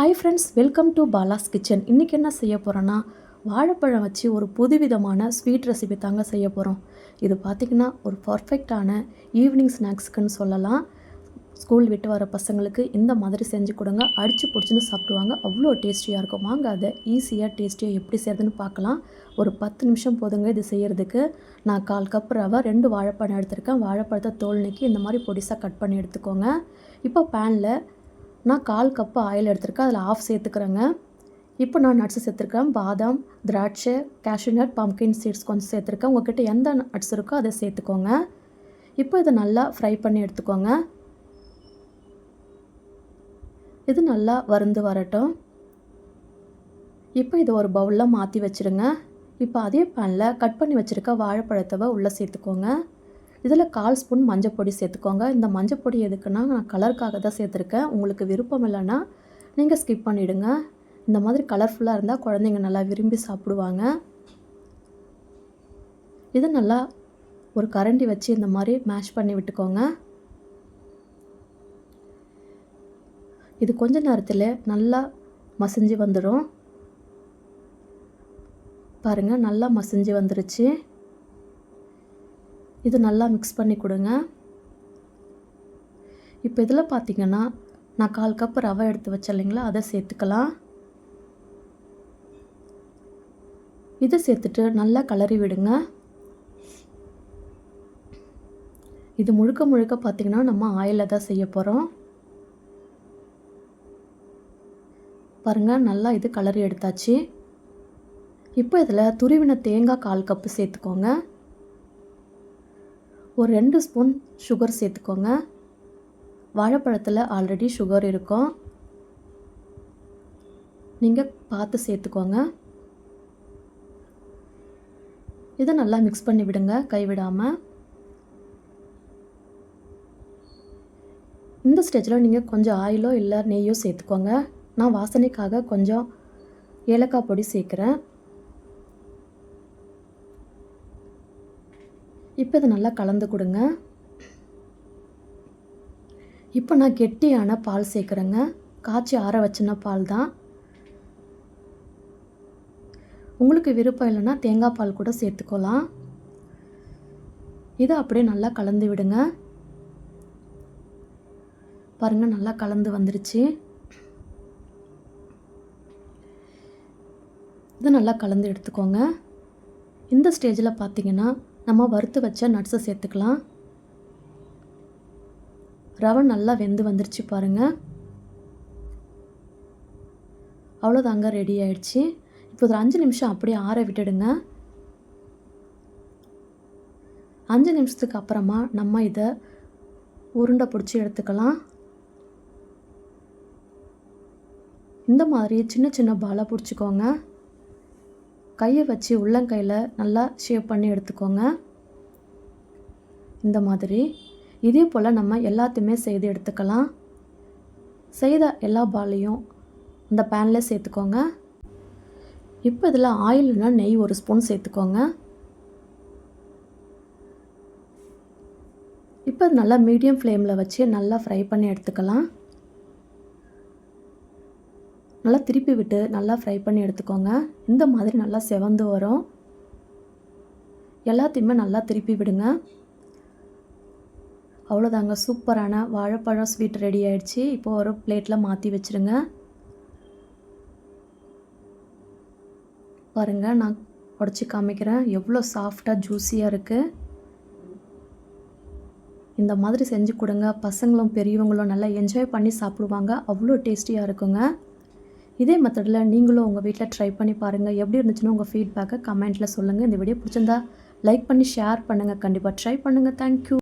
Hi friends welcome to Bala's kitchen இன்றைக்கி என்ன செய்ய போகிறோன்னா வாழைப்பழம் வச்சு ஒரு புதுவிதமான ஸ்வீட் ரெசிபி தாங்க செய்ய போகிறோம் இது பார்த்திங்கன்னா ஒரு பர்ஃபெக்டான ஈவினிங் ஸ்நாக்ஸ்க்குன்னு சொல்லலாம். ஸ்கூல் விட்டு வர பசங்களுக்கு இந்த மாதிரி செஞ்சு கொடுங்க. அடித்து பிடிச்சின்னு சாப்பிடுவாங்க. அவ்வளோ டேஸ்டியாக இருக்கும். வாங்க அதை ஈஸியாக டேஸ்டியாக எப்படி செய்கிறதுன்னு பார்க்கலாம் ஒரு பத்து நிமிஷம் போதுங்க இது செய்கிறதுக்கு நான் கால் கப் ரவை ரெண்டு வாழைப்பழம் எடுத்திருக்கேன். வாழைப்பழத்தை தோல் நீக்கி இந்த மாதிரி பொடிசாக கட் பண்ணி எடுத்துக்கோங்க. இப்போ பேனில் நான் கால் கப்பு ஆயில் எடுத்திருக்கேன் அதில் ஆஃப் சேர்த்துக்கிறேங்க. இப்போ நான் நட்ஸ் சேர்த்துருக்கேன் பாதாம் திராட்சை cashew நட் பம்கின் சீட்ஸ் கொஞ்சம் சேர்த்துருக்கேன். உங்ககிட்ட எந்த நட்ஸ் இருக்கோ அதை சேர்த்துக்கோங்க. இப்போ இதை நல்லா ஃப்ரை பண்ணி எடுத்துக்கோங்க. இது நல்லா வறுந்து வரட்டும். இப்போ இதை ஒரு பவுலில் மாற்றி வச்சுருங்க. இப்போ அதே பேனில் கட் பண்ணி வச்சுருக்க வாழைப்பழத்தவை உள்ளே சேர்த்துக்கோங்க. இதில் கால் ஸ்பூன் மஞ்சள் பொடி சேர்த்துக்கோங்க. இந்த மஞ்சள் பொடி எதுக்குன்னா நான் கலருக்காக தான் சேர்த்துருக்கேன். உங்களுக்கு விருப்பம் இல்லைன்னா நீங்கள் ஸ்கிப் பண்ணிவிடுங்க இந்த மாதிரி கலர்ஃபுல்லாக இருந்தால் குழந்தைங்க நல்லா விரும்பி சாப்பிடுவாங்க. இது நல்லா ஒரு கரண்டி வச்சு இந்த மாதிரி மேஷ் பண்ணி விட்டுக்கோங்க. இது கொஞ்ச நேரத்தில் நல்லா மசிஞ்சு வந்துடும் பாருங்கள் நல்லா மசிஞ்சு வந்துருச்சு. இது நல்லா மிக்ஸ் பண்ணி கொடுங்க. இப்போ இதில் பார்த்தீங்கன்னா நான் கால் கப் ரவை எடுத்து வச்சேன் இல்லைங்களா? அதை சேர்த்துக்கலாம். இதை சேர்த்துட்டு நல்லா கலரி விடுங்க. இது முழுக்க முழுக்க பார்த்திங்கன்னா நம்ம ஆயிலில் தான் செய்ய போகிறோம் பாருங்கள் நல்லா இது கலரி எடுத்தாச்சு. இப்போ இதில் துருவின தேங்காய் கால் கப்பு சேர்த்துக்கோங்க. ஒரு ரெண்டு ஸ்பூன் சுகர் சேர்த்துக்கோங்க. வாழைப்பழத்தில் ஆல்ரெடி சுகர் இருக்கும். நீங்கள் பார்த்து சேர்த்துக்கோங்க. இதை நல்லா மிக்ஸ் பண்ணி விடுங்க கைவிடாமல் இந்த ஸ்டேஜில் நீங்கள் கொஞ்சம் ஆயிலோ இல்லை நெய்யோ சேர்த்துக்கோங்க. நான் வாசனைக்காக கொஞ்சம் ஏலக்காய் பொடி சேர்க்குறேன். இப்போ இதை நல்லா கலந்து கொடுங்க. இப்போ நான் கெட்டியான பால் சேர்க்குறேங்க. காய்ச்சி ஆற வச்சின பால் தான். உங்களுக்கு விருப்பம் இல்லைன்னா தேங்காய் பால் கூட சேர்த்துக்கலாம். இதை அப்படியே நல்லா கலந்து விடுங்க. பாருங்கள் நல்லா கலந்து வந்துருச்சு. இதை நல்லா கலந்து எடுத்துக்கோங்க. இந்த ஸ்டேஜில் பார்த்தீங்கன்னா நம்ம வறுத்து வச்ச நட்ஸை சேர்த்துக்கலாம். ரவை நல்லா வெந்து வந்துருச்சு பாருங்கள் அவ்வளோதாங்க ரெடி ஆயிடுச்சு. இப்போ ஒரு அஞ்சு நிமிஷம் அப்படியே ஆற விட்டுடுங்க. அஞ்சு நிமிஷத்துக்கு அப்புறமா நம்ம இதை உருண்டை பிடிச்சி எடுத்துக்கலாம். இந்த மாதிரி சின்ன சின்ன பாலாக பிடிச்சிக்கோங்க. கையை வச்சு உள்ளங்கையில் நல்லா ஷேப் பண்ணி எடுத்துக்கோங்க. இந்த மாதிரி. இதே போல் நம்ம எல்லாத்தையுமே செய்து எடுத்துக்கலாம். செய்த எல்லா பாலையும் இந்த பேனில் சேர்த்துக்கோங்க. இப்போ இதில் ஆயில்னா நெய் ஒரு ஸ்பூன் சேர்த்துக்கோங்க. இப்போ நல்லா மீடியம் ஃப்ளேமில் வச்சு நல்லா ஃப்ரை பண்ணி எடுத்துக்கலாம். நல்லா திருப்பி விட்டு நல்லா ஃப்ரை பண்ணி எடுத்துக்கோங்க. இந்த மாதிரி நல்லா செவந்து வரும். எல்லாத்தையுமே நல்லா திருப்பி விடுங்க. அவ்வளோதாங்க. சூப்பரான வாழைப்பழம் ஸ்வீட் ரெடி ஆயிடுச்சு. இப்போ ஒரு பிளேட்டில் மாற்றி வச்சுருங்க. பாருங்கள் நான் உடச்சி காமிக்கிறேன். எவ்வளோ சாஃப்டாக ஜூஸியாக இருக்குது இந்த மாதிரி செஞ்சு கொடுங்க. பசங்களும் பெரியவங்களும் நல்லா என்ஜாய் பண்ணி சாப்பிடுவாங்க. அவ்வளோ டேஸ்டியாக இருக்குங்க. இதே மெத்தடில் நீங்களும் உங்கள் வீட்டில் ட்ரை பண்ணி பாருங்கள் எப்படி இருந்துச்சுன்னு உங்கள் ஃபீட்பேக்கை கமெண்ட்டில் சொல்லுங்கள் இந்த வீடியோ பிடிச்சிருந்தா லைக் பண்ணி ஷேர் பண்ணுங்கள் கண்டிப்பாக ட்ரை பண்ணுங்கள் தேங்க்யூ